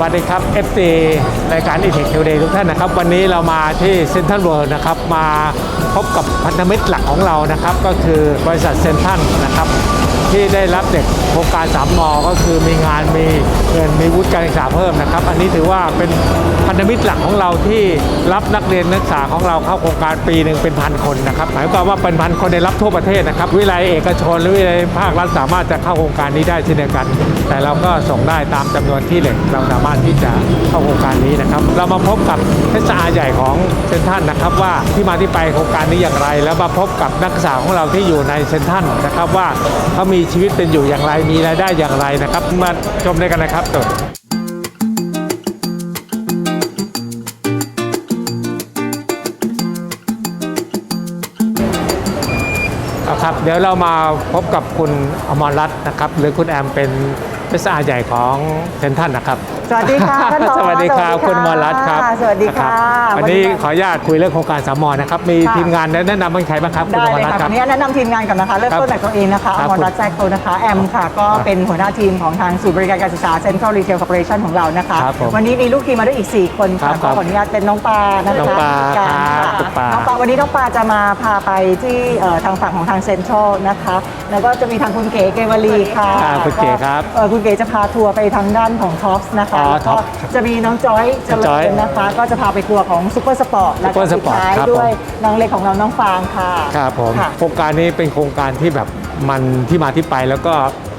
วัสดีครับ FT รายการ e t e c h Today ทุกท่านนะครับ วันนี้เรามาที่เซ็นทรัลเวิลด์นะครับ มาพบกับพันธมิตรหลักของเรานะครับ ก็คือบริษัทเซ็นทรัลนะครับ ที่ได้รับเด็กโครงการ3มก็คือมีงานมีเงินมีวุฒิการศึกษาเพิ่มนะครับ อันนี้ถือว่าเป็นพันธมิตรหลักของเราที่รับนักเรียนนักศึกษาของเราเข้าโครงการปีหนึ่งเป็นพันคนนะครับหมายความว่าเป็นพันคนได้รับทั่วประเทศนะครับ วิทยาลัยเอกชนหรือวิทยาลัยภาครัฐสามารถจะเข้าโครงการนี้ได้เช่นเดียวกัน แต่เราก็ส่งได้ตามจำนวนที่เหล็กเราสามารถที่จะเข้าโครงการนี้นะครับ เรามาพบกับเทศอาใหญ่ของเซนทรันนะครับว่าที่มาที่ไปโครงการนี้อย่างไร แล้วมาพบกับนักศึกษาของเราที่อยู่ในเซนทรันนะครับว่าเขามีีชีวิตเป็นอยู่อย่างไรมีรายได้อย่างไรนะครับ มาชมด้วยกันนะครับตัวเอครับเดี๋ยวเรามาพบกับคุณอมรรัตน์นะครับ หรือคุณแอมเป็นเอสอาใหญ่ของเซนทันนะครับ สวัสดีค่ะท่านผอสวัสดีครับสวัสดีค่ะคุณอมรรัตน์ครับสวัสดีค่ะรับวันนี้ขออนุญาตคุยเรื่องโครงการสามมอนะครับมีค่ะทีมงานแนะนำเป็นใครบ้างครับคุณได้อมรเลยรัตค่ะน์ควัรับนนี้แนะนำทีมงานก่อนนะคะเริ่มต้นจากตัวเองนะคะคอรับมรรัตน์แซกโตนะคะแอมค่ะก็เป็นหัวหน้าทีมของทางศูนย์บริการการศึกษา Central Retail Corporation ของเรานะคะครับผมวันนี้มีลูกทีมมาด้วยอีก 4 คนครัค่ะบก็ขออนุญาตเป็นน้องปลานะคะน้องปลากันครับค่ะคุณปลาน้องปลาวันนี้น้องปลาจะมาพาไปที่เอ่อทางฝั่งของทางเซ็นทรัลนะคะแล้วก็จะมีทางคุณเก๋เกวลีค่ะอ่าคุณเก๋ครับเอ่อคุณเก๋จะพาทัวร์ไปทางด้านของท็อปส์นะคะอ๋อแล้วก็ Tops จะมีน้องจอยเจน้องจริอยญนะคะ ก็จะพาไปทัวร์ของซูเปอร์สปอร์ตแล้วก็ Super สุด Sport ท้ายครับด้วยผมน้องเล็กของเราน้องฟางค่ะครับผมค่ะโครงการนี้เป็นโครงการที่แบบมันที่มาที่ไปแล้วก็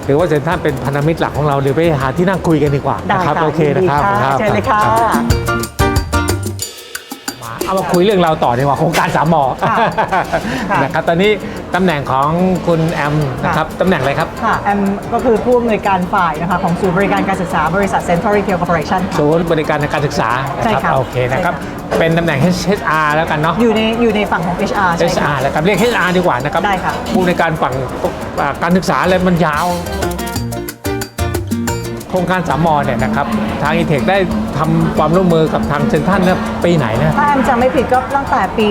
ถือว่าเซนทรันเป็นพันธมิตรหลักของเราเดี๋ยวไปหาที่นั่งคุยกันดีกว่าได้นะครับค่ะโอเคนะครับยิดีครับเชิญเลยค่ะ รับมาเอามาคุยเรื่องเราต่อดีกว่าโครงการสามหมอค่ะ ค่ะ นะครับตอนนี้ ตำแหน่งของคุณแอมนะครับตำแหน่งอะไรครับ ค่ะแอมก็คือผู้อำนวยการฝ่ายนะคะของศูนย์บริการการศึกษาบริษัท Central Retail Corporation ค่ะ ศูนย์บริการทางการศึกษาใช่นะคค่ะรับโอเคนะครับ ใช่ค่เป็นตำแหน่ง HR แล้วกันเนาะ อยู่ในอยู่ในฝั่งของ HR ใช่ค่ะ HR แล้วครับเรียก HR ดีกว่านะครับได้ค่ะ ผู้ในการฝั่งอ่าการศึกษาอะไรมันยาว โครงการสามมอเนี่ยนะครับ ทางอีเทคได้ ทำความร่วมมือกับทางเซนทรันเนี่ยปีไหนนะถ้าแอมจำไม่ผิดก็ตั้งแต่ปี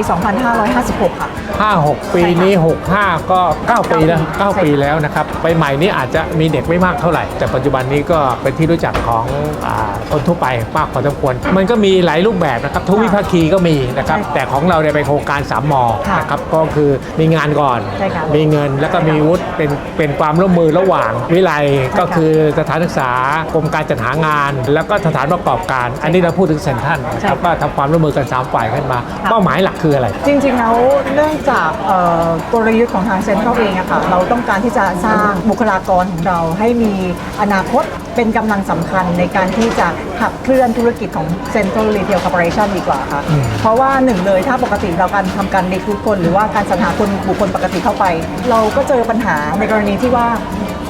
2556 ค่ะห้าหกปีนี้ 65 ก็ 9 ปีแล้ว9ปีแล้วนะครับไปใหม่นี้อาจจะมีเด็กไม่มากเท่าไหร่ แต่ปัจจุบันนี้ก็เป็นที่รู้จักของอาคนทั่วไปมากพอสมควร มันก็มีหลายรูปแบบนะครับทุกวิภาคีก็มีนะครับใช่ค่ะแต่ของเราเนี่ยเป็นโครงการ3มอค่ะนะครับก็คือมีงานก่อนใช่ค่ะมีเงินแล้วก็มีวุฒิเป็นเป็นความร่วมมือระหว่างวิไลใช่ค่ะก็คือสถานศึกษากรมการจัดหางาน แล้วก็สถานประกอบการอันนี้เราพูดถึงเซ็นทรัลนะครับว่าทำความร่วมมือกันสามฝ่ายขึ้นมา เป้าหมายหลักคืออะไร จริงๆแล้วเนื่องจากเอ่อกลยุทธ์ของทางเซ็นทรัลเองอะค่ะเราต้องการที่จะสร้างบุคลากรของเราให้มีอนาคตเป็นกำลังสำคัญในการที่จะขับเคลื่อนธุรกิจของ Central Retail Corporation ดีกว่าค่ะ เพราะว่าหนึ่งเลยถ้าปกติเราการทำการเด็กทุกคน หรือว่าการสรรหาคนบุคคลปกติเข้าไป เราก็เจอปัญหาในกรณีที่ว่า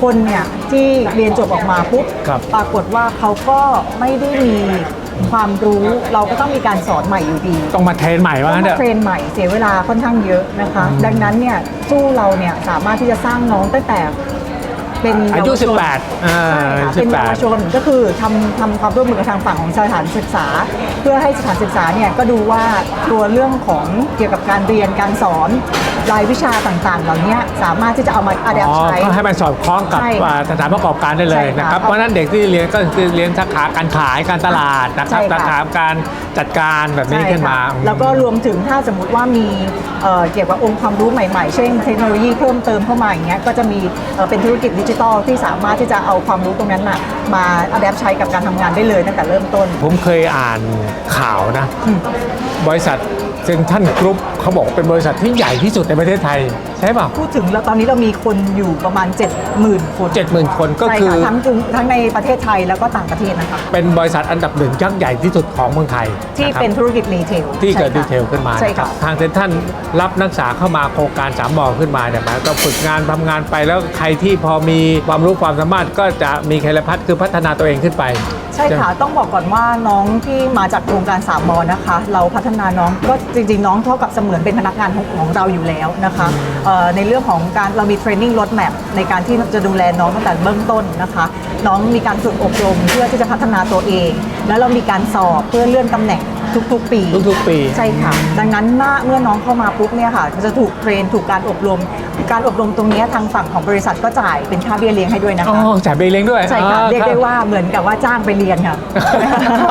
คนเนี่ยที่เรียนจบออกมาปุ๊บครับปรากฏว่าเขาก็ไม่ได้มีความรู้เราก็ต้องมีการสอนใหม่อยู่ดีต้องมาเทรนใหม่ว่าต้องั้งนเถมาอะเทรนใหม่เสียเวลาค่อนข้างเยอะนะคะ ดังนั้นเนี่ยสู้เราเนี่ยสามารถที่จะสร้างน้องตั้งแต่ เป็นอายุเวชน18อ่าใช่ค่ะ18เป็นเยาวชนก็คือทำทำความร่วมมือกับทางฝั่งของสถานศึกษา เพื่อให้สถานศึกษาเนี่ยก็ดูว่าตัวเรื่องของเกี่ยวกับการเรียนการสอนรายวิชาต่างๆ เหล่านี้สามารถที่จะเอามาอัดแอปอ๋อใช้ ก็ให้มันสอดคล้องกับใช่ค่ะอ่าสถานประกอบการได้เลยใช่ค่ะนะครับ เพราะฉะนั้นเด็กที่เรียนก็คือเรียนสาขาการขายการตลาดนะครับใช่ค่ะ สาขาการจัดการแบบนี้ใช่ขึ้นมาค่ะแล้วก็รวมถึงถ้าสมมติว่ามีเอ่อเกี่ยวกับองค์ความรู้ใหม่ๆ เช่นเทคโนโลยีเพิ่มเติมเข้ามาอย่างเงี้ยก็จะมีเอ่อเป็นธุรกิจดิจิทัลที่สามารถที่จะเอาความรู้ตรงนั้นน่ะมาอัดแอปใช้กับการทำงานได้เลยตั้งแต่เริ่มต้น ผมเคยอ่านข่าวนะ บริษัทเซนทันกรุ๊ปเขาบอกว่าเป็นบริษัทที่ใหญ่ที่สุดในประเทศไทย ใช่เปล่าพูดถึงแล้วตอนนี้เรามีคนอยู่ประมาณ 70,000 คนเจ็ดหมื่นคนก็ใช่คือค่ะทั้งกรุงทั้งในประเทศไทยแล้วก็ต่างประเทศนะคะ เป็นบริษัทอันดับหนึ่งยักษ์ใหญ่ที่สุดของเมืองไทยที่ะครับ เป็นธุรกิจรีเทลที่เกิดใช่ดีค่ะเทลขึ้นมาใช่นะครับค่ะทางเซนทรันรับนักศึกษาเข้ามาโครงการสามมอขึ้นมาเนี่ยหมายก็ฝึกงานทำงานไปแล้วใครที่พอมีความรู้ความสามารถก็จะมีแคลพัฒคือพัฒนาตัวเองขึ้นไป ใช่ค่ะ ต้องบอกก่อนว่าน้องที่มาจากโครงการ3มอนะคะ เราพัฒนาน้องก็จริงๆ น้องเท่ากับเสมือนเป็นพนักงานของของเราอยู่แล้วนะคะเอ่อในเรื่องของการเรามีเทรนนิ่งรถแมพในการที่จะดูแลน้องตั้งแต่เบื้องต้นนะคะ น้องมีการฝึกอบรมเพื่อที่จะพัฒนาตัวเอง แล้วเรามีการสอบเพื่อเลื่อนตำแหน่ง ทุกๆ ปีทุกๆปี ใช่ค่ะ ดังนั้นเมื่อเมื่อน้องเข้ามาปุ๊บเนี่ยค่ะจะถูกเทรนถูกการอบรม การอบรมตรงเนี้ยทางฝั่งของบริษัทก็จ่ายเป็นค่าเบี้ยเลี้ยงให้ด้วยนะอ๋อคะจ่ายเบลเล้งด้วยใช่ค่ะอ๋อเรียกได้คบว่าเหมือนกับว่าจ้างไปเรียนค่ะ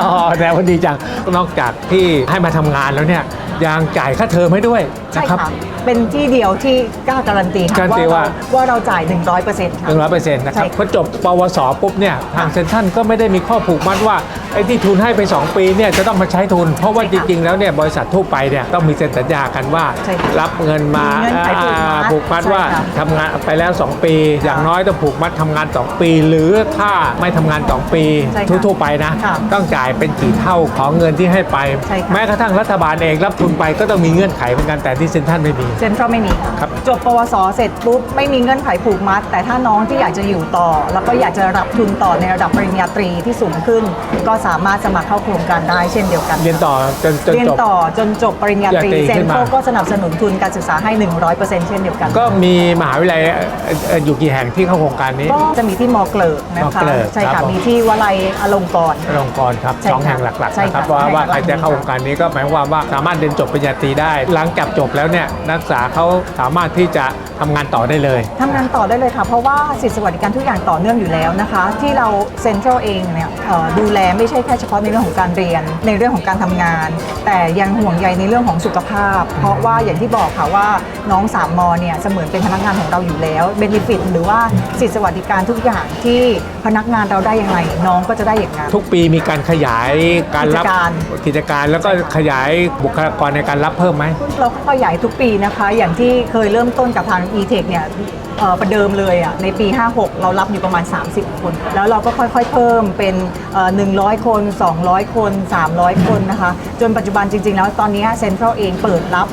อ๋อแต่วันดีจังนอกจากที่ให้มาทำงานแล้วเนี่ยยังจ่ายค่าเทอมให้ด้วยใช่นะครับค่ะเป็นที่เดียวที่กล้าการันตีการัค่ะนตีว่าเราว่าเราจ่าย 100%ค่ะหนึ่งร้อยเปอร์เซ็นต์นะครับใช่ค่ะพอจบปวสปุ๊บเนี่ยทางเซ็นทรัลก็ไม่ได้มีข้อผูกมัดว่าไอ้ที่ทุนให้ไป 2 ปีเนี่ยจะต้องมาใช้ทุน เพราะว่าจริง ๆ แล้วเนี่ยบริษัททั่วไปเนี่ยต้องมีเซ็นสัญญากันว่า ใช่ค่ะรับเงินมามีเงื่อนไขผูกมัดอ่าผูกมัดว่าใช่ค่ะทำงานไปแล้ว 2 ปี อย่างน้อยต้องผูกมัดทำงาน 2 ปี หรือถ้าไม่ทำงาน 2 ปีใช่ค่ะทั่วๆไปนะ ค่ะต้องจ่ายเป็นกี่เท่าของเงินที่ให้ไป ใช่ค่ะ แม้กระทั่งรัฐบาลเองรับทุนไปก็ต้องมีเงื่อนไขเหมือนกันแต่ที่เซ็นทรัลไม่มี เซ็นทรัลไม่มีค่ะครับ จบปวสเสร็จปุ๊บไม่มีเงื่อนไขผูกมัด แต่ถ้าน้องที่อยากจะอยู่ต่อ แล้วก็อยากจะรับทุนต่อในระดับปริญญาตรีที่สูงขึ้น ก็สามารถสมัครเข้าโครงการได้เช่นเดียวกันเรียนต่อจนจนเรียนจบต่อจนจบปริญญาตรีปริญญาตรีเซขึ้นนมาโฟก็สนับสนุนทุนการศึกษาให้ 100%เช่นเดียวกันก็มีมหาวิทยาลัยเอ่อเอ่ออยู่กี่แห่งที่เข้าโครงการนี้ ก็จะมีที่มอเกลิกนะมอคะเกลิกใช่ครัค่ะบผม มีที่วลัยอลงกรณ์ องค์กรครับใช่สองค่ะแห่งหลักๆใช่นะครับค่ะว่าสองแห่งว่าใครจะเข้าหลักๆโครงการนี้ก็หมายความว่าสามารถเรียนจบปริญญาตรีได้ หลังจากจบแล้วเนี่ยนักศึกษาเขาสามารถที่จะทำงานต่อได้เลย ทำงานต่อได้เลยค่ะ เพราะว่าสิทธิสวัสดิการทุกอย่างต่อเนื่องอยู่แล้วนะคะ ที่เราเซ็นทรัลเองเนี่ยเอ่อดูแลไม่ใช่แค่เฉพาะในเรื่องของการเรียน ในเรื่องของการทำงาน แต่ยังห่วงใยในเรื่องของสุขภาพ เพราะว่าอย่างที่บอกค่ะว่าน้องสามมเนี่ยเสมือนเป็นพนักงานของเราอยู่แล้วเบนฟิตหรือว่าสิทธิสวัสดิการทุกอย่างที่พนักงานเราได้ยังไงน้องก็จะได้อย่างนั้นทุกปีมีการขยายการรับกิจการกิจการแล้วก็ขยายบุคลากรในการรับเพิ่มไหมเราก็ขยายทุกปีนะคะ อย่างที่เคยเริ่มต้นกับทาง e-tech เนี่ยเอ่อ ประเดิมเลยอะในปี 56 เรารับอยู่ประมาณ 30 คน แล้วเราก็ค่อยๆ เพิ่มเป็นเอ่อ100 คน 200 คน 300 คนนะคะ จนปัจจุบันจริง ๆ แล้วตอนนี้เซ็นทรัลเองเปิดรับ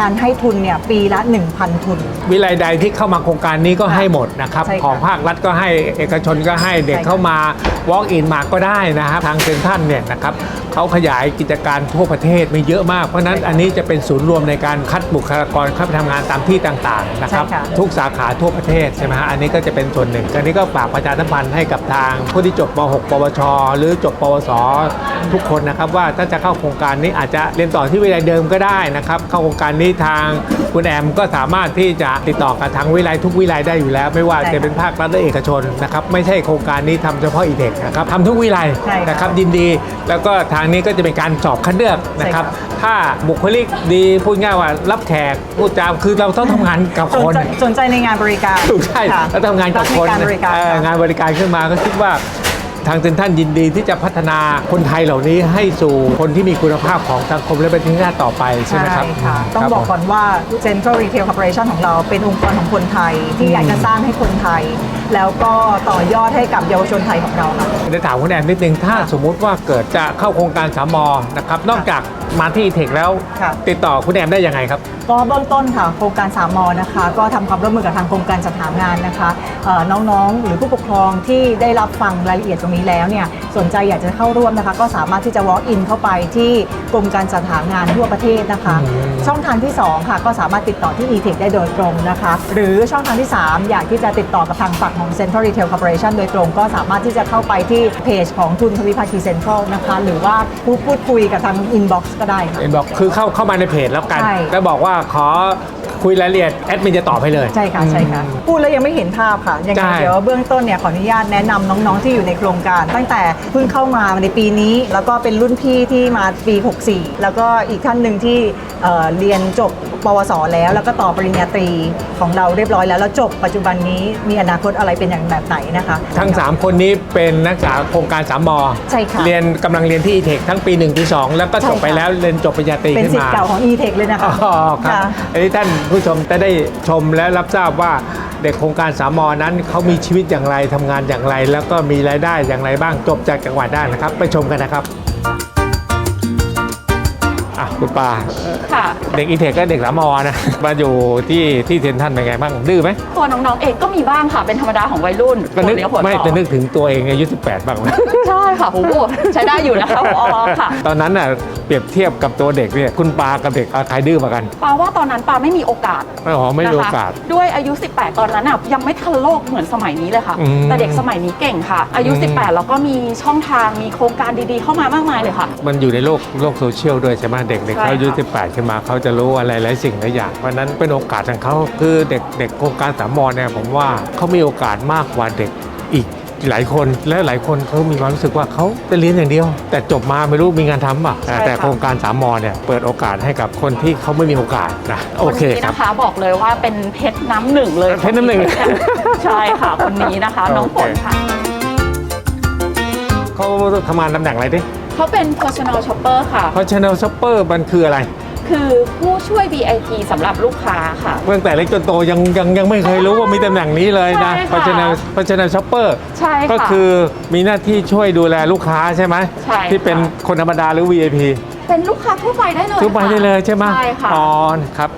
การให้ทุนเนี่ยปีละ 1,000 ทุน วิไลใดที่เข้ามาโครงการนี้ก็ให้หมดนะครับใช่ค่ะของภาครัฐก็ให้เอกชนก็ให้เด็กใช่ค่ะเข้ามา walk in มาก็ได้นะครับ ทางเซ็นทรัลเนี่ยนะครับ เขาขยายกิจการทั่วประเทศมีเยอะมาก เพราะฉะนั้นอันนี้จะเป็นศูนย์รวมในการคัดบุคลากรเข้าไปทำงานตามที่ต่างๆนะครับ ใช่ค่ะ ทุกสาขาทั่วประเทศใช่ไหมฮะอันนี้ก็จะเป็นส่วนหนึ่งอันนี้ก็ฝากประชาสัมพันธ์ให้กับทางผู้ที่จบป .6 ปวช หรือจบปวส ทุกคนนะครับว่าถ้าจะเข้าโครงการนี้อาจจะเรียนต่อที่วิทยาลัยเดิมก็ได้นะครับ เข้าโครงการนี้ทางคุณแอมก็สามารถที่จะติดต่อกับทางวิทยาลัยทุกวิทยาลัยได้อยู่แล้ว ไม่ว่าใช่ค่ะจะเป็นภาครัฐและเอกชนนะครับไม่ใช่โครงการนี้ทำเฉพาะอีเด็กนะครับทำทุกวิทยาลัยใช่ค่ะ นะครับยินดี แล้วก็ทางนี้ก็จะเป็นการสอบคัดเลือกนะครับใช่ค่ะถ้าบุคลิกดีพูดง่ายว่ารับแขกพูดจามคือเราต้องทำงานกับสคน นใจสนใจในงานบริการถูกใช่ค่ะแล้วทำงานกับคนรัในการบริการเอ่อค่ะ งานบริการขึ้นมาก็คิดว่าทางเซ็นทรัลยินดีที่จะพัฒนาคนไทยเหล่านี้ให้สู่คนที่มีคุณภาพของสังคมและประเทศชาติต่อไปใช่ไหมครับค่ะ ต้องครับบอกผมก่อนว่า Central Retail Corporation ของเราเป็นองค์กรของคนไทยที่อยากจะสร้างให้คนไทย แล้วก็ต่อยอดให้กับเยาวชนไทยของเราค่ะได้ถามคุณแอนนิดนึง ถ้าค่ะสมมุติว่าเกิดจะเข้าโครงการสามมนะครับ นอกจากมาที่เทคแล้ว ค่ะ ติดต่อคุณแอมได้ยังไงครับ ก็เบื้องต้นค่ะโครงการ3มนะคะ ก็ทำความร่วมมือกับทางโครงการจัดหางานนะคะเอ่อน้องๆ หรือผู้ปกครองที่ได้รับฟังรายละเอียดตรงนี้แล้วเนี่ยสนใจอยากจะเข้าร่วมนะคะ ก็สามารถที่จะ walk in เข้าไปที่กรมการจัดหางานทั่วประเทศนะคะ อืม ช่องทางที่ 2 ค่ะ ก็สามารถติดต่อที่ e-tech ได้โดยตรงนะคะ หรือช่องทางที่ 3 อยากที่จะติดต่อกับทางฝั่งของ Central Retail Corporation โดยตรงก็สามารถที่จะเข้าไปที่เพจของทุนทวิภาคีเซ็นทรัลนะคะหรือว่าพูดพูดคุยกับทาง inbox ก็ได้ค่ะเอ็นบอกคือเข้าเข้ามาในเพจแล้วกัน ใช่ แล้วบอกว่าขอ คุยรายละเอียดแอดมินจะตอบให้เลย ใช่ค่ะใช่ค่ะ พูดแล้วยังไม่เห็นภาพค่ะยังไงใช่ เดี๋ยวเบื้องต้นเนี่ยขออนุญาตแนะนำน้องๆที่อยู่ในโครงการ ตั้งแต่เพิ่งเข้ามาในปีนี้ แล้วก็เป็นรุ่นพี่ที่มาปี 64 แล้วก็อีกท่านหนึ่งที่เอ่อเรียนจบปวส แล้ว แล้วก็ต่อปริญญาตรีของเราเรียบร้อยแล้วแล้วจบปัจจุบันนี้มีอนาคตอะไรเป็นอย่างแบบไหนนะคะ ทั้ง 3 คนนี้เป็นนักศึกษาโครงการ3มใช่ค่ะ เรียนกำลังเรียนที่ e-tech ทั้งปี 1 ปี 2 แล้วก็จบไปใช่ค่ะแล้วเรียนจบปริญญาตรีเป็นขึ้นสิทมาธิ์เก่าของ e-tech เลยนะคะอ๋อครับค่ะ อันนี้ท่านผู้ชมจะได้ชมและรับทราบว่าเด็กโครงการสามมนั้นเขามีชีวิตอย่างไรทำงานอย่างไร แล้วก็มีรายได้อย่างไรบ้างจบจากจังหวัดได้นะครับ ไปชมกันนะครับ อะคุณปาค่ะ เด็กอีเทคก็เด็กสามอนะ มาอยู่ที่ที่เซนทรันเป็นไงบ้าง ดื้อไหมตัวน้องๆเองก็มีบ้างค่ะ เป็นธรรมดาของวัยรุ่นก็นึกหัวเลี้ยวหัวไม่ต่อจะนึกถึงตัวเองอายุ 18 บ้างไหมใช่ค่ะโอ้โหใช้ได้อยู่นะคะพอค่ะ ตอนนั้นน่ะเปรียบเทียบกับตัวเด็กเนี่ยคุณปากับเด็กเอาใครดื้อกว่ากันปาว่าตอนนั้นปาไม่มีโอกาสไม่หอไม่มีโอกาสนะคะด้วยอายุ 18 ตอนนั้นอะยังไม่ทันโลกเหมือนสมัยนี้เลยค่ะอืมแต่เด็กสมัยนี้เก่งค่ะ อายุอืม18 แล้วก็มีช่องทางมีโครงการดีๆ เข้ามามากมายเลยค่ะ มันอยู่ในโลกโลกโซเชียลด้วยใช่ไหมเด็กเด็กใช่เขาอายุค่ะ18 ขึ้นมาเขาจะรู้อะไรหลายสิ่งหลายอย่าง เพราะฉะนั้นเป็นโอกาสของเขาคือเด็กเด็กโครงการสามมอเนี่ยผมว่าเขามีโอกาสมากกว่าเด็กอีกหลายคนและหลายคนเขามีความรู้สึกว่าเขาไปเรียนอย่างเดียว แต่จบมาไม่รู้มีงานทำป่ะแต่แต่โครงการสามมอเนี่ยเปิดโอกาสให้กับคนที่เขาไม่มีโอกาสนะโอเคนนี้ครับนะคะบอกเลยว่าเป็นเพชรน้ำหนึ่งเลยเพชรน้ำหนึ่งใช่ค่ะคนนี้นะคะน้องฝนค่ะเขาทำงานตำแหน่งอะไรดิ เขาเป็น personal shopper ค่ะ เพราะ Channel Shopper มันคืออะไร คือผู้ช่วย VIP สำหรับลูกค้าค่ะ ตั้งแต่เล็กจนโตยังยังยังไม่เคยรู้ว่ามีตำแหน่งนี้เลยนะใช่ค่ะ เพราะฉะนั้นเพราะฉะนั้นช็อปเปอร์ใช่ค่ะ ก็คือมีหน้าที่ช่วยดูแลลูกค้าใช่ไหมใช่ค่ะ ที่เป็นคนธรรมดาหรือ VIP เป็นลูกค้าทั่วไปได้เลยทุกไปค่ะได้เลยใช่ไหมใช่ค่ะ อ๋อครับ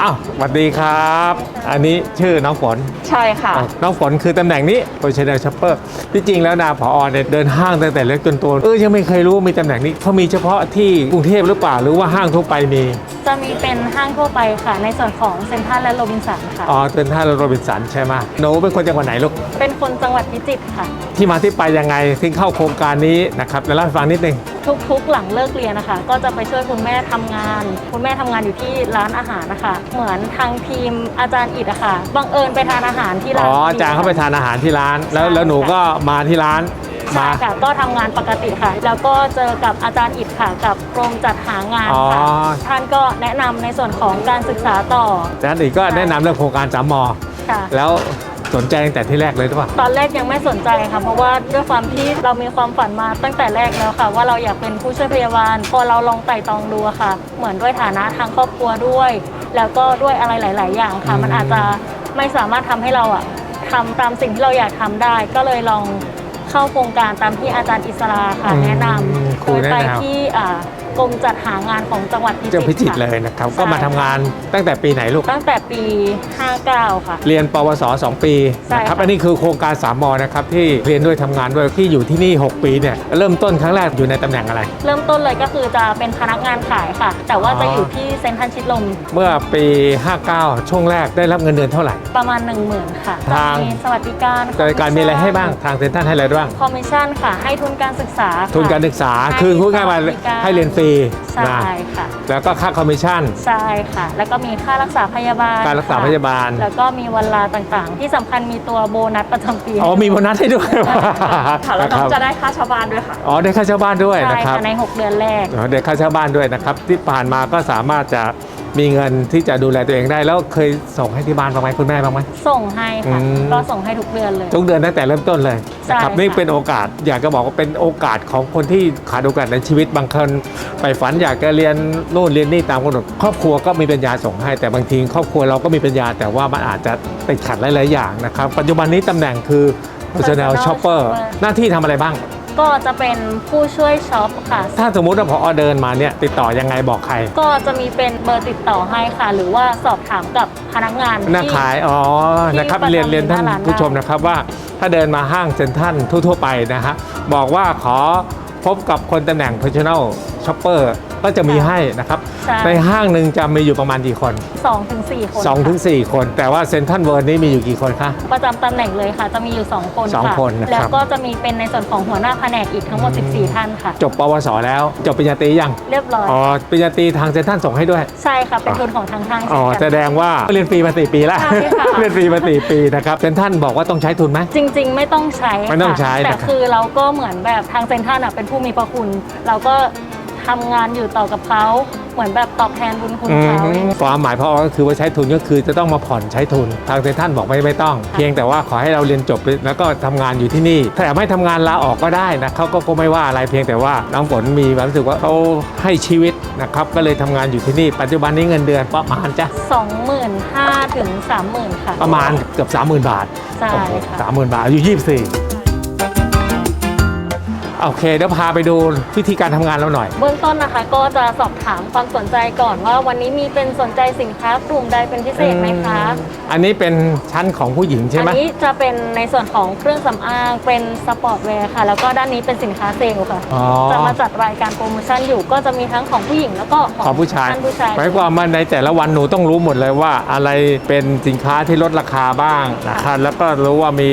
อ้าวสวัสดีครับ อันนี้ชื่อน้องฝนใช่ค่ะ อะน้องฝนคือตำแหน่งนี้ Professional Shopper ที่จริงแล้วนาผอเนี่ยเดินห้างตั้งแต่เล็กจนโตเออยังไม่เคยรู้ว่ามีตำแหน่งนี้เขามีเฉพาะที่กรุงเทพหรือเปล่าหรือว่าห้างทั่วไปมีจะมีเป็นห้างทั่วไปค่ะ ในส่วนของเซ็นทรัลและโรบินสันค่ะ อ๋อเป็นท่าโรบินสันใช่ไหมหนูเป็นคนจังหวัดไหนลูกเป็นคนจังหวัดพิจิตรค่ะ ที่มาที่ไปยังไงถึงเข้าโครงการนี้นะครับเดี๋ยวเล่าให้ฟังนิดนึง ทุกๆ หลังเลิกเรียนนะคะ ก็จะไปช่วยคุณแม่ทำงาน คุณแม่ทำงานอยู่ที่ร้านอาหารนะคะ เหมือนทางทีมอาจารย์อิดอะค่ะบังเอิญไปทานอาหารที่ร้าอ๋นออาจารย์เข้าไปทานอาหารที่ร้าน แล้วใช่แล้วหนูก็มาที่ร้านใช่มาค่ะก็ทำงานปกติค่ะ แล้วก็เจอกับอาจารย์อิดค่ะกับกรมจัดหางานค่ะอ๋อท่านก็แนะนำในส่วนของการศึกษาต่ออาจารย์อีกก็แนะนำเรื่องโครงการสามมอค่ะแล้ว สนใจตั้งแต่ที่แรกเลยหรือเปล่า ตอนแรกยังไม่สนใจค่ะ เพราะว่าด้วยความที่เรามีความฝันมาตั้งแต่แรกแล้วค่ะ ว่าเราอยากเป็นผู้ช่วยพยาบาล พอเราลองไต่ตองดูอะค่ะ เหมือนด้วยฐานะทางครอบครัวด้วย แล้วก็ด้วยอะไรหลาย ๆ อย่างค่ะอืมมันอาจจะไม่สามารถทำให้เราอะทำตามสิ่งที่เราอยากทำได้ ก็เลยลองเข้าโครงการตามที่อาจารย์อิสราค่ะแนะนอืมำครูโดยแนะไปนำที่อ่า กรมจัดหางานของจังหวัดพิจิตรเจ้าพิจิตรค่ะ เลยนะครับ ใช่ ก็มาทำงานตั้งแต่ปีไหนลูก ตั้งแต่ปี 59 ค่ะ เรียนปวส 2 ปีใช่นะครับค่ะ อันนี้คือโครงการ3มอนะครับที่เรียนด้วยทำงานด้วยที่อยู่ที่นี่ 6 ปีเนี่ยเริ่มต้นครั้งแรกอยู่ในตำแหน่งอะไร เริ่มต้นเลยก็คือจะเป็นพนักงานขายค่ะ แต่ว่าอ๋อจะอยู่ที่เซ็นทรัลชิดลมเมื่อปี 59 ช่วงแรกได้รับเงินเดือนเท่าไหร่ ประมาณ 1 0,000 ค่ะทางจะมีสวัสดิการรายการมีอะไรให้บ้างทางเซ็นทรัลให้อะไรบ้าง คอมมิชชั่นค่ะ ให้ทุนการศึกษาค่ะ ทุนการศึกษาให้คือพูดง่ายๆว่าสวัสดิการให้เรียนฟรีใช่นะค่ะ แล้วก็ค่าคอมมิชชั่น ใช่ค่ะ แล้วก็มีค่ารักษาพยาบาลการรักษาค่ะพยาบาลแล้วก็มีวันลาต่างๆ ที่สำคัญมีตัวโบนัสประจำปีอ๋อมีโบนัสให้ด้วยค่ะแล้วนะน้คองรับจะได้ค่าชาวบ้านด้วยค่ะ อ๋อได้ค่าเช่าบ้านด้วยใช่นะครับ ค่ะใน 6 เดือนแรกอ๋อได้ค่าเช่าบ้านด้วยนะครับ ที่ผ่านมาก็สามารถจะ มีเงินที่จะดูแลตัวเองได้ แล้วเคยส่งให้ที่บ้านบ้างไหมคุณแม่บ้างไหม ส่งให้ค่ะอืม ก็ส่งให้ทุกเดือนเลย ทุกเดือนตั้งแต่เริ่มต้นเลยใช่นะครับค่ะ นี่เป็นโอกาสอยากจะบอกว่าเป็นโอกาสของคนที่ขาดโอกาสในชีวิตบางคนไปฝันอยากจะเรียนนู่นเรียนนี่ตามกำหนดครอบครัวก็มีปัญญาส่งให้ แต่บางทีครอบครัวเราก็มีปัญญา แต่ว่ามันอาจจะติดขัดหลายๆอย่างนะครับ ปัจจุบันนี้ตำแหน่งคือ personal Personal shopper shopper หน้าที่ทำอะไรบ้าง ก็จะเป็นผู้ช่วยช็อปค่ะ ถ้าสมมุติว่าพอเดินมาเนี่ยติดต่อยังไงบอกใครก็จะมีเป็นเบอร์ติดต่อให้ค่ะ หรือว่าสอบถามกับพนักงานหน้าที่ ขายอ๋อที่นะครับประจำเรียนเรียนท่านหน้าร้านผู้ชมนะครับว่า ถ้าเดินมาห้างเซ็นทรัลทั่วๆไปนะฮะบอกว่าขอพบกับคนตำแหน่ง personal shopper ก็จะมีให้นะครับ ใช่ ในห้างหนึ่งจะมีอยู่ประมาณกี่คน สองถึงสี่คน2-4ถึงค่ะ4คน แต่ว่าเซ็นทรัลเวิร์นี้มีอยู่กี่คนคะประจำตำแหน่งเลยค่ะ จะมีอยู่ 2 คนสองค่ะ คนนะครับ แล้วก็จะมีเป็นในส่วนของหัวหน้าแผนกอีกทั้งหมด 14 ท่านค่ะ จบปวสแล้ว จบปริญญาตรียังเรียบร้อย อ๋อปริญญาตรีทางเซ็นทรัลส่งให้ด้วย ใช่ค่ะ เป็นทุนของทางห้างอ๋อเช่นแสกันดงว่าเรียนฟรีมาสี่ปีแล้ว ใช่ค่ะ เรียนฟรีมาสี่ปีนะครับเซ็นทรัลบอกว่าต้องใช้ทุนไหม จริง ๆ ไม่ต้องใช้ไม่ต้องใช้ค่ะแต่นะครับ คือเราก็เหมือนแบบทางเซ็นทรัลอะเป็นผู้มีพระคุณ เราก็ ทำงานอยู่ต่อกับเขาเหมือนแบบตอบแทนบุญคุณอืเขามความหมายพอก็คือว่าใช้ทุนก็คือจะต้องมาผ่อนใช้ทุน ทางเซ็นทรัลบอกไม่ไม่ต้อง เพียงแต่ว่าขอให้เราเรียนจบแล้วก็ทำงานอยู่ที่นี่ถ้าอยากไม่ทำงานลาออกก็ได้นะเขาก็คงไม่ว่าอะไรเพียงแต่ว่าน้องฝนมีความรู้สึกว่าเขาให้ชีวิตนะครับก็เลยทำงานอยู่ที่นี่ ปัจจุบันนี้เงินเดือนประมาณจะสองหมื่นห้าถึงสามหมื่นค่ะ ประมาณเกือบ30,000 บาทใช่ค่ะ สามหมื่นบาทอายุ24 โอเคเดี๋ยวพาไปดูวิธีการทำงานเราหน่อย เบื้องต้นนะคะก็จะสอบถามความสนใจก่อนว่าวันนี้มีเป็นสนใจสินค้ากลุ่มใดเป็นพิเศษไหมคะอันนี้เป็นชั้นของผู้หญิงใช่ไหมอันี้จะเป็นในส่วนของเครื่องสำอางเป็นสปอร์ตแวร์ค่ะ แล้วก็ด้านนี้เป็นสินค้าเซลล์ค่ะ อ๋อจะมาจัดรายการโปรโมชั่นอยู่ก็จะมีทั้งของผู้หญิงแล้วก็ของผู้ชายท่านผู้ชายหมายความว่าในแต่ละวันหนูต้องรู้หมดเลยว่า อะไรเป็นสินค้าที่ลดราคาบ้างนะครับแล้วก็รู้ว่ามี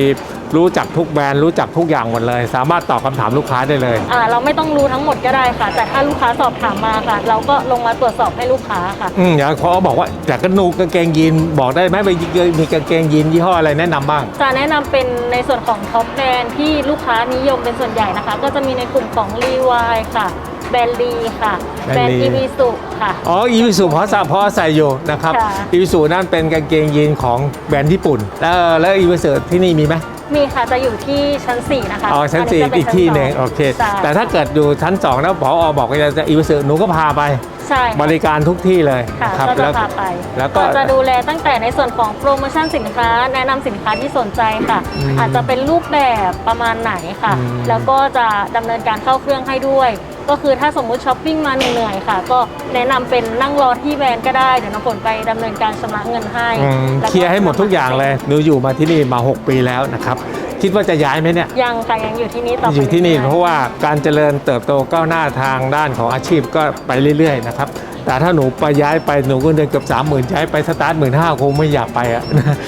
รู้จักทุกแบรนด์รู้จักทุกอย่างหมดเลย สามารถตอบคำถามลูกค้าได้เลย อ่าเราไม่ต้องรู้ทั้งหมดก็ได้ค่ะ แต่ถ้าลูกค้าสอบถามมาค่ะ เราก็ลงมาตรวจสอบให้ลูกค้าค่ะ อืมอย่างเขาบอกว่าแต่ก็นูกางเกงยีนบอกได้ไหมว่ามีกางเกงยีนยี่ห้ออะไรแนะนำบ้าง จะแนะนำเป็นในส่วนของท็อปแบรนด์ที่ลูกค้านิยมเป็นส่วนใหญ่นะคะ ก็จะมีในกลุ่มของรีวายค่ะ แบรนด์ลีค่ะ แบรนด์ Bentley อีวีสุค่ะ อ๋ออีวิสูเพราะใส่เพราะใส่อยู่นะครับค่ะ อีวิสูนั่นเป็นกางเกงยีนของแบรนด์ญี่ปุ่น แล้วแล้วอีวิสูที่นี่มีไหม มีค่ะจะอยู่ที่ชั้น 4 นะคะอ๋อชั้นสี่จะเป็อีกที่หนึ่งชั้สโอเคใช่แต่ถ้าเกิดอยู่ชั้น2แล้วพอบอกว่าจะอีวิสูหนูก็พาไป ใช่บริการทุกที่เลยค่ะนะครับก็จะแล้ว พาไปแล้วก็จะดูแลตั้งแต่ในส่วนของโปรโมชั่นสินค้า แนะนำสินค้าที่สนใจค่ะ อืมอาจจะเป็นรูปแบบประมาณไหนค่ะ อืมแล้วก็จะดำเนินการเข้าเครื่องให้ด้วย ก็คือถ้าสมมุติช้อปปิ้งมาเหนื่อยๆค่ะ ก็แนะนำเป็นนั่งรอที่แบรนด์ก็ได้ เดี๋ยวน้ำฝนไปดำเนินการชำระเงินให้อืมแล้วก็เคลียร์ให้หมดทุกอย่างเลยหนูอยู่มาที่นี่มา 6 ปีแล้วนะครับ คิดว่าจะย้ายไหมเนี่ย ยังค่ะยังอยู่ที่นี่ต่อไปอยู่ที่นี่รื่ๆเพราะว่าการเจริญเติบโตก้าวหน้าทางด้านของอาชีพก็ไปเรื่อยๆนะครับ แต่ถ้าหนูไปย้ายไปหนูก็เดือนเกือบสามหมื่นย้ายไปสตาร์ทหมื่นห้าคงไม่อยากไปอะ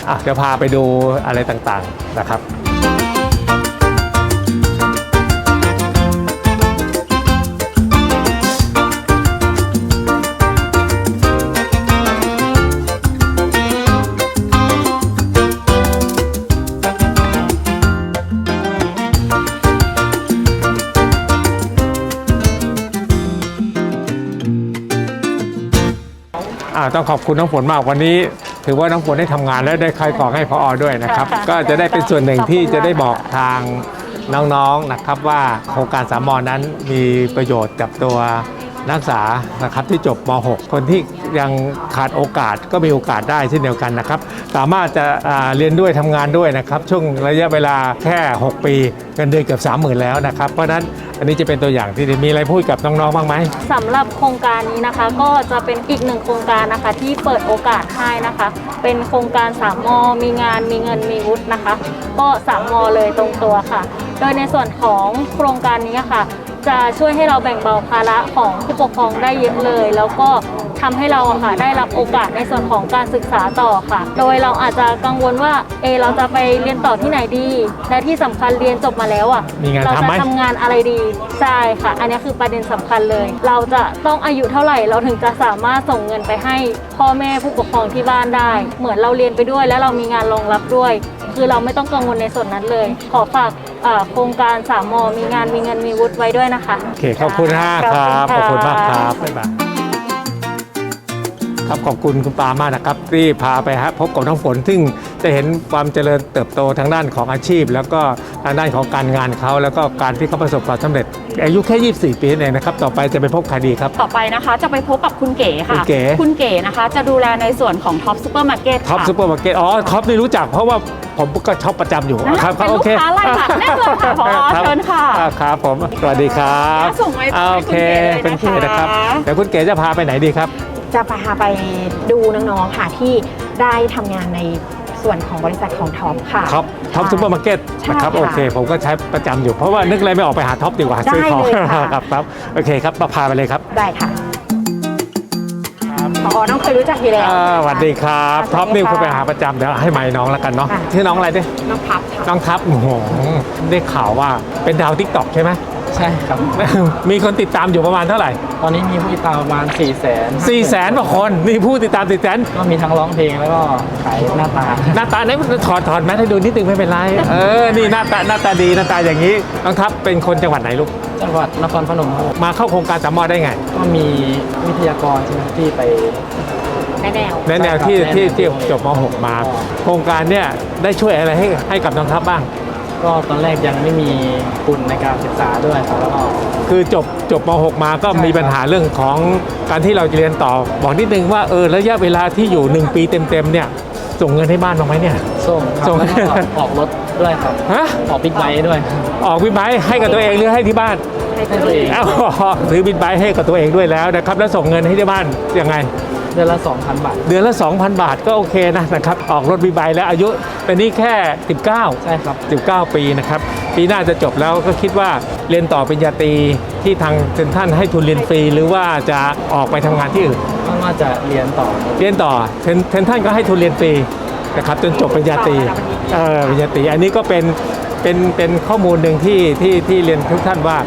อะเดี๋ยวพาไปดูอะไรต่างๆนะครับาต้องขอบคุณน้องฝนมากวันนี้ ถือว่าน้องฝนได้ทำงานและได้คอยกรองให้พออด้วยนะครับค่ะก็จะได้เป็นส่วนหนึ่งขอบคุณที่จะได้มากบอกทางน้องๆนะครับว่าโครงการสามมอนั้นมีประโยชน์กับตัว นักศึกษานะครับที่จบม .6 คนที่ยังขาดโอกาสก็มีโอกาสได้เช่นเดียวกันนะครับ สามารถจะเรียนด้วยทำงานด้วยนะครับ ช่วงระยะเวลาแค่ 6 ปีเงินเดือนเกือบ 30,000 แล้วนะครับ เพราะนั้นอันนี้จะเป็นตัวอย่างที่มีอะไรพูดกับน้องๆบ้างไหมสำหรับโครงการนี้นะคะก็จะเป็นอีกหนึ่งโครงการนะคะที่เปิดโอกาสให้นะคะ เป็นโครงการสามมมีงานมีเงินมีวุฒินะคะ ก็สามมเลยตรงตัวค่ะ โดยในส่วนของโครงการนี้ค่ะ จะช่วยให้เราแบ่งเบาภาระของผู้ปกครองได้เยอะเลย แล้วก็ ทำให้เราอะค่ะได้รับโอกาสในส่วนของการศึกษาต่อค่ะ โดยเราอาจจะกังวลว่าเอะเราจะไปเรียนต่อที่ไหนดี และที่สำคัญเรียนจบมาแล้วอะมีงานเราทำจะไหมทำงานอะไรดีใช่ค่ะ อันนี้คือประเด็นสำคัญเลย เราจะต้องอายุเท่าไหร่เราถึงจะสามารถส่งเงินไปให้พ่อแม่ผู้ปกครองที่บ้านได้ เหมือนเราเรียนไปด้วย แล้วเรามีงานรองรับด้วย คือเราไม่ต้องกังวลในส่วนนั้นเลย ขอฝากเอ่อโครงการสามมมีงานมีเงินมีวุฒิไว้ด้วยนะคะ โอเค ขอบคุณมากครับ ขอบคุณมากครับบ๊ายบาย ครับขอบคุณคุณปามากนะครับที่พาไปฮะพบกับน้องฝนซึ่งจะเห็นความเจริญเติบโตทางด้านของอาชีพ แล้วก็ทางด้านของการงานเขาแล้วก็การที่เขาประสบความสำเร็จ อายุแค่ 24 ปีนั่นเองนะครับต่อไปจะไปพบใครดีครับ ต่อไปนะคะจะไปพบกับคุณเก๋ค่ะคุณเก๋ คุณเก๋นะคะ จะดูแลในส่วนของท็อปซูเปอร์มาร์เก็ตท็อปค่ะซูเปอร์มาร์เก็ตอ๋อท็อปนี่รู้จักเพราะว่าผมก็ช็อปประจำอยู่นะครับครับเป็นโอลูกเคค้ารายหลักแน่นอนค่ะพอรับเชิญค่ะ อ่าครับผมสวัสดีครับส่งไว้อ่าโอเคให้คุเป็นณเก๋เก๋เลยนะคะนะครับเดี๋ยวคุณเก๋จะพาไปไหนดีครับ จะพาไปดูน้องๆค่ะที่ได้ทำงานในส่วนของบริษัทของท็อปค่ะท็อปท็อปใช่ซูเปอร์มาร์เก็ตใช่นะครับค่ะโอเค ผมก็ใช้ประจำอยู่เพราะว่านึกอะไรไม่ออกไปหาท็อปดีกว่าได้ซื้อของเลยค่ะครับครับโอเคครับมาพาไปเลยครับได้ค่ะพอน้องเคยรู้จักอยู่แล้วอ่าสวัสดีครับสวัสดีท็อปนี่ค่ะคุณไปหาประจำเดี๋ยวให้ไม้น้องแล้วกันเนาะค่ะชื่อน้องอะไรดิน้องพับค่ะน้องทับโอ้โหได้ข่าวว่าเป็นดาวทิกตอกใช่ไหม ใช่ครับ มีคนติดตามอยู่ประมาณเท่าไหร่ ตอนนี้มีผู้ติดตามประมาณ4ี่แสน4ี่แสนกว่าคนมีผู้ติดตามติดแสนก็มีทั้งร้องเพลงแล้วก็ขายหน้าตา หน้าตาไหนถอดถอดแมสให้ดูนิดนึงไม่เป็นไร เออ นี่หน้าตาหน้าตาดีหน้าตาอย่างนี้น้องทับเป็นคนจังหวัดไหนลูก จังหวัดนครพนมครับมาเข้าโครงการสามมอได้ไง ก็มีวิทยากรใช่ไหมที่ไปแน่แนว ในแนวที่ใช่ครับที่แนวที่ที่จบม .6 มาอ๋อโครงการเนี่ยได้ช่วยอะไรให้ให้กับน้องทัพบ้าง ก็ตอนแรกยังไม่มีทุนในการศึกษาด้วยครับแล้วก็ คือจบจบม .6 มาก็ใช่มีปัญหาเรื่องของการที่เราจะเรียนต่อ บอกนิดนึงว่าเออระยะเวลาที่อยู่ 1 ปีเต็มๆเนี่ยส่งเงินให้บ้านบ้างไหมเนี่ย ส่งครับส่ง แล้วก็ออกรถด้วยครับ ฮะออกบิ๊กไบค์ด้วยออกบิ๊กไบค์ให้กับตัวเองหรือให้ที่บ้านให้ตัวเองอ้าวซื้อบิ๊กไบค์ให้กับตัวเองด้วยแล้วนะครับ แล้วส่งเงินให้ที่บ้านยังไง เดือนละ 2,000 บาท เดือนละ 2,000 บาทก็โอเคนะนะครับ ออกรถบิ๊กไบค์แล้วอายุเป็นนี่แค่ 19 ใช่ครับ 19 ปีนะครับ ปีหน้าจะจบแล้วก็คิดว่าเรียนต่อปริญญาตรีที่ทางเซ็นทรัลให้ทุนเรียนฟรี หรือว่าจะออกไปทำงานที่อื่นก็ว่าจะเรียนต่อ เรียนต่อเซ็นเซ็นทรัลก็ให้ทุนเรียนฟรีนะครับจนจบปริญญาตรีเออปริญญาตรีอันนี้ก็เป็นเป็นเป็นข้อมูลหนึ่งที่ที่ที่เรียนทุกท่านว่า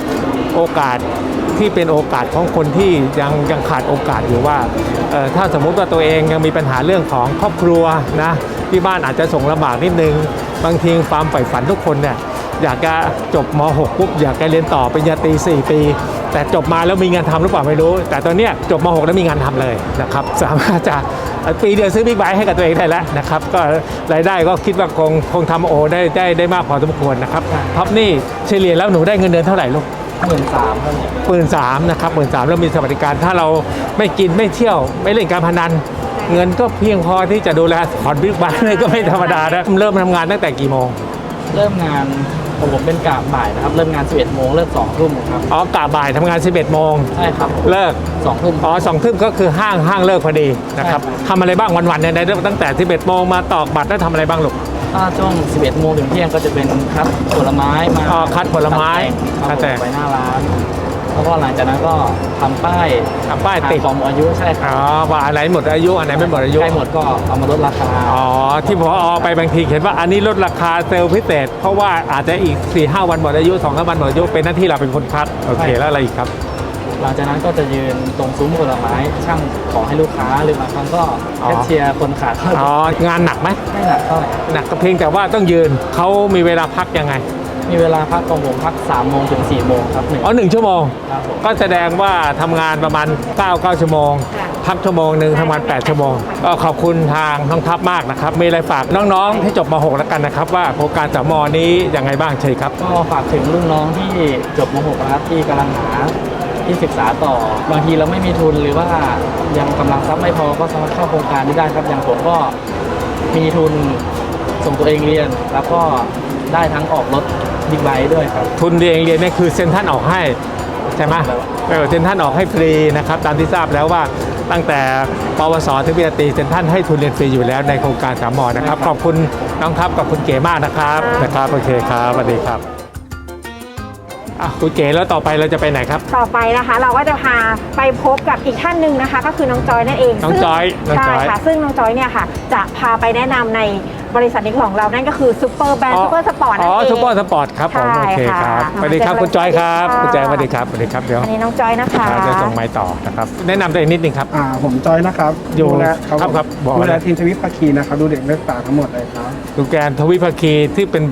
โอกาส ที่เป็นโอกาสของคนที่ยังยังขาดโอกาสอยู่ว่า ถ้าสมมุติว่าตัวเองยังมีปัญหาเรื่องของครอบครัวนะที่บ้านอาจจะส่งลำบากนิดนึง บางทีความใฝ่ฝันทุกคนเนี่ยอยากจะจบม .6 ปุ๊บอยากจะเรียนต่อปริญญาตรี4 ปี แต่จบมาแล้วมีงานทำหรือเปล่าไม่รู้ แต่ตอนนี้จบม .6 แล้วมีงานทำเลยนะครับสามารถจะปีเดียวซื้อบิ๊กไบค์ให้กับตัวเองได้แล้วนะครับก็รายได้ก็คิดว่าคงคงทำโอได้ได้ได้มากพอสมควรนะครับท็อปนี่เฉลี่ยแล้วหนูได้เงินเดือนเท่าไหร่ลูก หมื่นสามครับเนี่ยหมื่นสามนะครับหมื่นสามแล้วมีสวัสดิการถ้าเราไม่กินไม่เที่ยว ไม่เล่นการพนัน เงินก็เพียงพอที่จะดูแลผ่อนบิ๊กไบค์เลยก็ไม่ธรรมดานะเริ่มทำงานตั้งแต่กี่โมง เริ่มงานของผมเป็นกะบ่ายนะครับ เริ่มงาน 11โมงเลิก2ทุ่มครับอ๋อกะบ่ายทำงาน 11โมงใช่ครับเลิก2ทุ่มอ๋อสองทุ่มก็คือห้างห้างเลิกพอดีนะครับใช่ครับทำอะไรบ้างวันๆเนี่ยในตั้งแต่ 11โมงมาตอกบัตรแล้วทำอะไรบ้างลูก ถ้าช่วง 11 โมงถึงเที่ยงก็จะเป็นคัดผลไม้มาอ๋อคัดผลไม้คัคัดดแต่แต่งไปหน้าร้าน แล้วก็หลังจากนั้นก็ทำป้ายทำป้ายติด หของหมดอายุใช่ครับอ๋อว่าอันไหนหมดอายุอันไหนไม่หมดอายุใกล้หมดก็เอามาลดราคาอ๋อที่พอไปบางทีเขียนว่าอันนี้ลดราคาเซลล์พิเศษ เพราะว่าอาจจะอีก4ีหวันหมดอายุ2องวันหมดอายุเป็นหน้าที่เราเป็นคนคัดโอเคใช่แล้วอะไรอีกครับ หลังจากนั้นก็จะยืนตรงซุ้มผลไม้ช่างของให้ลูกค้าหรือบางครั้งก็อ๋อแคชเชียร์คนขายก็อ๋องานหนักไหมไม่หนักเท่าไหร่หนักก็เพียงแต่ว่าต้องยืนเขามีเวลาพักยังไง มีเวลาพักของผมพัก3โมงถึง4โมงครับหนึ่งอ๋อหนึ่งชั่วโมง ครับผมก็แสดงว่าทำงานประมาณ 9 9 ชั่วโมง พักชั่วโมงหนึ่งทำงาน 8 ชั่วโมง ก็ขอบคุณทางน้องทัพมากนะครับ มีอะไรฝากน้องๆที่จบม .6 แล้วกันนะครับ ว่าโครงการสมอนี้ยังไงบ้างเชิญครับ ก็ฝากถึงรุ่นน้องที่จบม .6 นะครับที่กำลังหา ที่ศึกษาต่อบางทีเราไม่มีทุนหรือว่ายังกำลังทรัพย์ไม่พอก็สามารถเข้าโครงการนี้ได้ครับ อย่างผมก็มีทุนส่งตัวเองเรียน แล้วก็ได้ทั้งออกรถบิ๊กไบค์ด้วยครับ ทุนเรียนเรียนนี่คือเซ็นทรันออกให้ใช่ไหมเออเซ็นทรันออกให้ฟรีนะครับตามที่ทราบแล้วว่าตั้งแต่ปวสถึงปริญญาตรีเซ็นทรันให้ทุนเรียนฟรีอยู่แล้วในโครงการสามหมอนะครับ ขอบคุณน้องทัพกับคุณเก๋มากนะครับนะครับโอเคครับสวัสดีครับ อะคุณเก๋แล้วต่อไปเราจะไปไหนครับ ต่อไปนะคะ เราก็จะพาไปพบกับอีกท่านหนึ่งนะคะ ก็คือน้องจอยนั่นเองน้องซึ่จอยน้องใช่จอย ค่ะซึ่งน้องจอยเนี่ยค่ะ จะพาไปแนะนำใน บริษัทนี้ของเรานั่นก็คือซูเปอร์แบรนด์ซูเปอร์สปอร์ตนั่นอ๋อเองซูเปอร์สปอร์ตครับผมใช่โอเคครับค่ะสวัสดีครับคุณจอยครับสวัคุณสจดีอยค่ะสวัสดีครับสวัสดีครับเดี๋ยวอันนี้น้องจอยนะคะจะส่งไม้ต่อนะครับแนะนำตัวเองนิดนึงครับอ่าผมจอยนะครับอยู่ดูแลครับครับบอกดูแลเลยทีมทวิภาคีนะครับดูเด็กนักศึกษาทั้งหมดเลยครับดูแกนทวิภาคีที่เป็น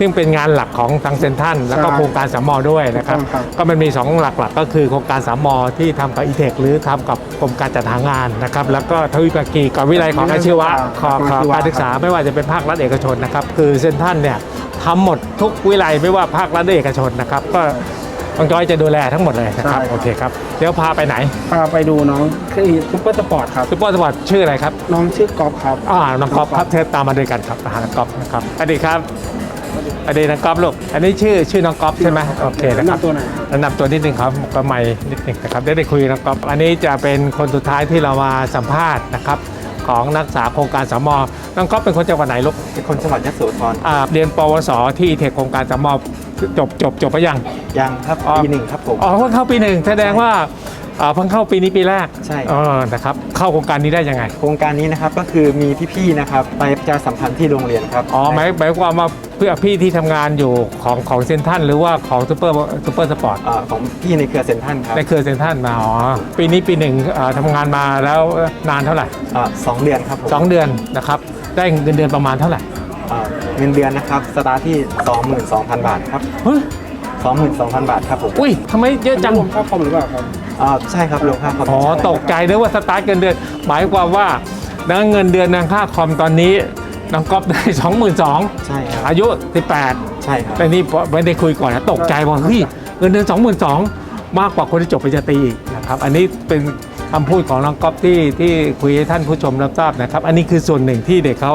ที่เป็นงานหลักของทางเซนทรันแล้วก็ใช่โครงการสามมอด้วยนะครับถูกต้องครับก็มันมี 2 หลักๆก็คือโครงการสามมอที่ทำกับอีเทคหรือทำกับกรมการจัดหางานนะครับแล้วก็ทวิภาคีกับวิไลของอาชีวะของของการศึกษาไม่ว่าจะเป็นภาครัฐเอกชนนะครับ คือเซนทรันเนี่ยทำหมดทุกวิไลไม่ว่าภาครัฐหรือเอกชนนะครับ ก็น้องจอยจะดูแลทั้งหมดเลยนะครับโอเคครับ เดี๋ยวพาไปไหนพาไปดูน้องคือซุปเปอร์สปอร์ตครับ ซุปเปอร์สปอร์ตชื่ออะไรครับ น้องชื่อกอล์ฟครับ อ่าน้องก๊อฟครับเชิญตามมาด้วยกันครับอาหารน้องก๊อฟนะครับสวัสดีครับสวัสดีน้องก๊อฟลูกอันนี้ชื่อชื่อน้องก๊อฟใช่ไหมโอเคนะครับ แนะนำตัวหน่อย แนะนำตัวนิดนึงครับก็ไม่นิดนึงนะครับได้ได้คุยกับน้องก๊อฟอันนี้จะเป็นคนสุดท้ายที่เรามาสัมภาษณ์นะครับ ของนักศึกษาโครงการสมน้องก๊อฟเป็นคนจังหวัดไหนลูกเป็นคนจังหวัดยโสธรอ่าเรียนปวสที่เทคโครงการสมจบจบจบไปยัง ยังครับอ๋อ ปีหนึ่งครับผม อ๋อเพิ่งเข้าปีหนึ่งแสดงว่าอ่าเพิ่งเข้าปีนี้ปีแรกใช่ เออนะครับเข้าโครงการนี้ได้ยังไง โครงการนี้นะครับก็คือมีพี่ๆนะครับไปประชาสัมพันธ์ที่โรงเรียนครับอ๋อหมายหมายความว่า เพื่อพี่ที่ทำงานอยู่ของของเซนทันหรือว่าของซูเปอร์ซูเปอร์สปอร์ต เอ่อของพี่ในเครือเซนทรันครับในเครือเซนทันมาอ๋อปีนี้ปีหนึ่งเอ่อทำงานมาแล้วนานเท่าไหร่ เอ่อสองเดือนครับผมสองเดือนนะครับ ได้เงินเดือนประมาณเท่าไหร่เอ่อเงินเดือนนะครับสตาร์ทที่ 22,000 บาทครับ เฮ้ย22,000 บาทครับผมอุ้ยทำไมเยอะจัง รวมค่าคอมหรือเปล่าครับ เอ่อใช่ครับรวมค่าคอมมิชอ๋อชั่นตกใจนึกว่าสตาร์ทเงินเดือน หมายความว่าดังนั้นเงินเดือนทางค่าคอมตอนนี้ น้องก๊อฟได้22,000ใช่ครับอายุ18ใช่ครับแต่นี่พอไม่ได้คุยก่อนนะตกใจว่าเฮ้ยเงินเดือน22,000มากกว่าคนที่จบปริญญาตรีอีกนะครับอันนี้เป็นคำพูดของน้องก๊อฟที่ที่คุยให้ท่านผู้ชมรับทราบนะครับ อันนี้คือส่วนหนึ่งที่เด็กเขา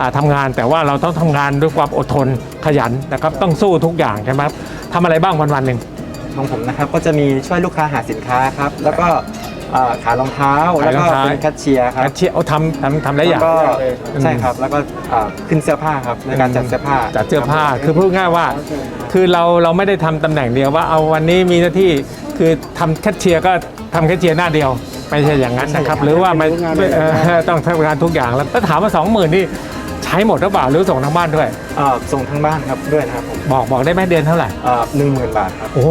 อ่าทำางาน แต่ว่าเราต้องทำงานด้วยความอดทนขยันนะครับต้องสู้ทุกอย่างใช่ไหมครับทำอะไรบ้างวันวันๆหนึ่งของผมนะครับก็จะมีช่วยลูกค้าหาสินค้าครับแล้วก็ เอ่อขายรองเท้าขาแล้ยวรก็องเท้า เป็นแคชเชียร์ครับแคชเชียร์เอาทำทำทำหลายอย่างแล้วก็อืม ใช่ครับแล้วก็เอ่อขึ้นเสื้อผ้าครับในการจัดเสื้อผ้าจัดเสื้อผ้าคือพูดง่ายว่า คือเราเราไม่ได้ทำตำแหน่งเดียวว่าเอาวันนี้มีหน้าที่คือทำแคชเชียร์ก็ทำแคชเชียร์หน้าเดียว ไม่ใช่อย่างนั้นนะครับ หรือว่าไม่เอ่อต้องทำงานทุกอย่างแล้วถ้าถามว่าสองหมื่นนี่ใช้หมดหรือเปล่าหรือส่งทางบ้านด้วย เอ่อส่งทั้งบ้านครับด้วยนะครับผมบอกบอกได้ไหมเดือนเท่าไหร่หนึ่งหมื่นบาทครับ โอ้โห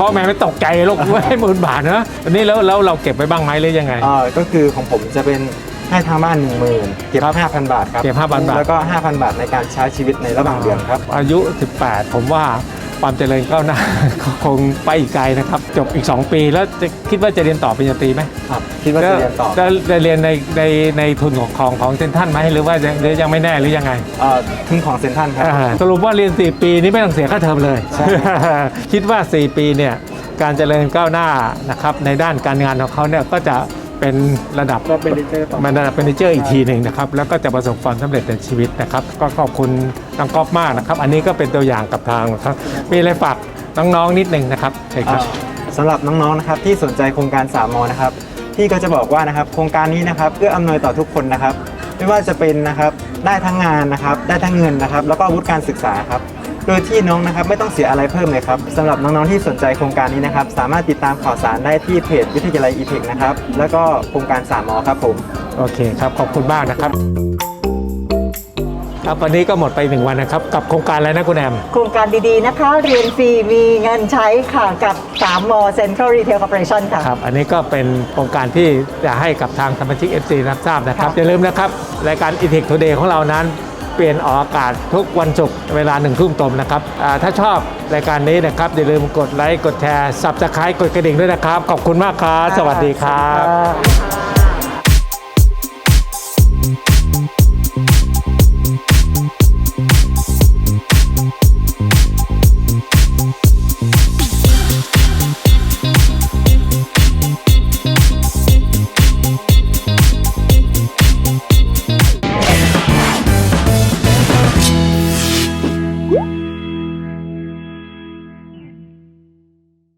พ่อแม่ไม่ตกใจลูกไม่หมื่นบาทนะอันนี้แล้วแล้วเราเก็บไว้บ้างไหมหรือยังไง เอ่อก็คือของผมจะเป็นให้ทางบ้าน1 0,000เก็บครับ5,000บาทครับเก็บ5,000บาท แล้วก็5,000บาทในการใช้ชีวิตในระหว่างเดือนครับ อายุ 18 ผมว่า ความเจริญก้าวหน้า คงไปอีกไกลนะครับ จบอีก 2 ปีแล้วจะคิดว่าจะเรียนต่อปริญญาตรีไหมครับคิดว่าจะเรียนต่อจะจะเรียนในในในทุนของของของเซนทรันไหมหรือว่าจะหรือยังไม่แน่หรือยังไงเอ่อทุนของเซ็นทรัลครับ อ่าสรุปว่าเรียน 4 ปีนี้ไม่ต้องเสียค่าเทอมเลย ใช่ คิดว่า 4 ปีเนี่ยการเจริญก้าวหน้านะครับในด้านการงานของเขาเนี่ยก็จะ เป็นระดับก็เป็นดีเจอร์ต่อมันระดับเป็นเจอร์อีกทีหนึ่งนะครับ แล้วก็จะประสบความสำเร็จในชีวิตนะครับ ก็ขอบคุณน้องก๊อฟมากนะครับ อันนี้ก็เป็นตัวอย่างกับทางนะครับ มีอะไรฝากน้องๆนิดหนึ่งนะครับใช่ครับเอ่อสำหรับน้องๆนะครับที่สนใจโครงการ3มนะครับพี่ก็จะบอกว่านะครับโครงการนี้นะครับเพื่ออำนวยต่อทุกคนนะครับ ไม่ว่าจะเป็นนะครับได้ทั้งงานนะครับได้ทั้งเงินนะครับ แล้วก็อาวุธการศึกษาครับ โดยที่น้องนะครับไม่ต้องเสียอะไรเพิ่มเลยครับสำหรับน้องๆที่สนใจโครงการนี้นะครับ สามารถติดตามข่าวสารได้ที่เพจวิทยาลัยอีเทคนะครับ แล้วก็โครงการ3มครับผม โอเคครับ ขอบคุณมากนะครับ ครับวันนี้ก็หมดไปหนึ่งวันนะครับ กับโครงการอะไรนะคุณแอม โครงการดีๆนะคะ เรียนฟรีมีเงินใช้ค่ะกับ 3 ม Central Retail Corporation ค่ะ ครับ อันนี้ก็เป็นโครงการที่จะให้กับทางสมาชิก FC รับทราบนะครับ อย่าลืมนะครับ รายการ e t e c h Today ของเรานั้น เปลี่ยนออกอากาศทุกวันศุกร์เวลาหนึ่งทุ่มตรงนะครับถ้าชอบรายการนี้นะครับอย่าลืมกดไลค์กดแชร์สับสไครต์กดกระดิ่งด้วยนะครับ ขอบคุณมากครับ สวัสดีครับ